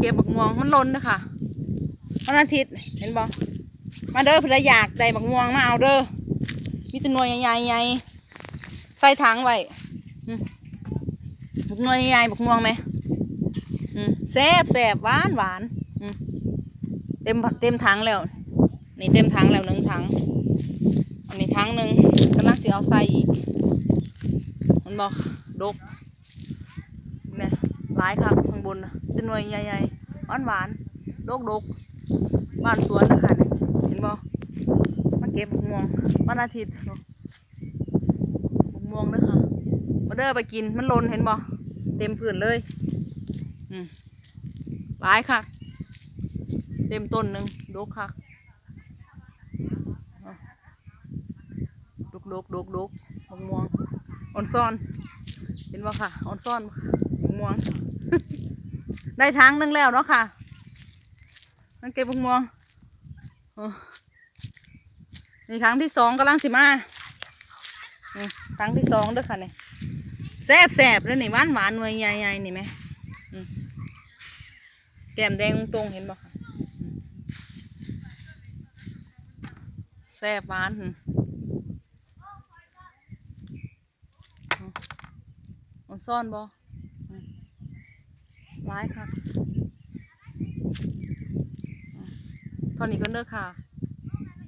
เก็บบักม่วงมันล้นเด้อค่ะวันอาทิตย์เห็นบ่มาเด้อเพื่ออยากได้บักม่วงมาเอาเด้อมีแตัวหน่วยใหญ่ใหญ่ใส่ถังไว้บักหน่วยใหญ่บักม่วงไหมแซ่บแซ่บหวานหวานเต็มเต็มถังแล้วนี่เต็มถังแล้วหนึ่งถังอันนี้ถังหนึ่งกำลังสิเอาใส่อีกมันบอกดก หลายครับข้างบนนะเป็นหน่วยใหญ่ๆหวานหวานๆดกดกๆบ้านสวนนะคะเนี่ยเห็นบ่มาเก็บม่วงวันอาทิตย์เนาะบักม่วงเด้อค่ะมาเด้อไปกินมันหล่นเห็นบ่เต็มพื้นเลยอืมหลายค่ะ เต็มต้นหนึ่งดกค่ะดกดกดกดกบักม่วงอ่อนซ่อน เห็นบ่ค่ะอ่อนซ่อนบ่ค่ะม่วง ได้ทางหนึงแล้วเนาะค่ะนั่นเก็บบักม่วงนี่ครั้งที่สองกำลังสิมาครั้งที่สองด้อค่ะนี่แซ่บแซ่บเลยนี่หวานหวานหน่วยใหญ่ๆนี่ไหมแก้มแดงตรงๆเห็นบ่ค่ะอืมแซ่บหวานอืมอ่อนซ่อนบ่อืมร้ายค่ะตอนนี้ก็เลิกค่ะ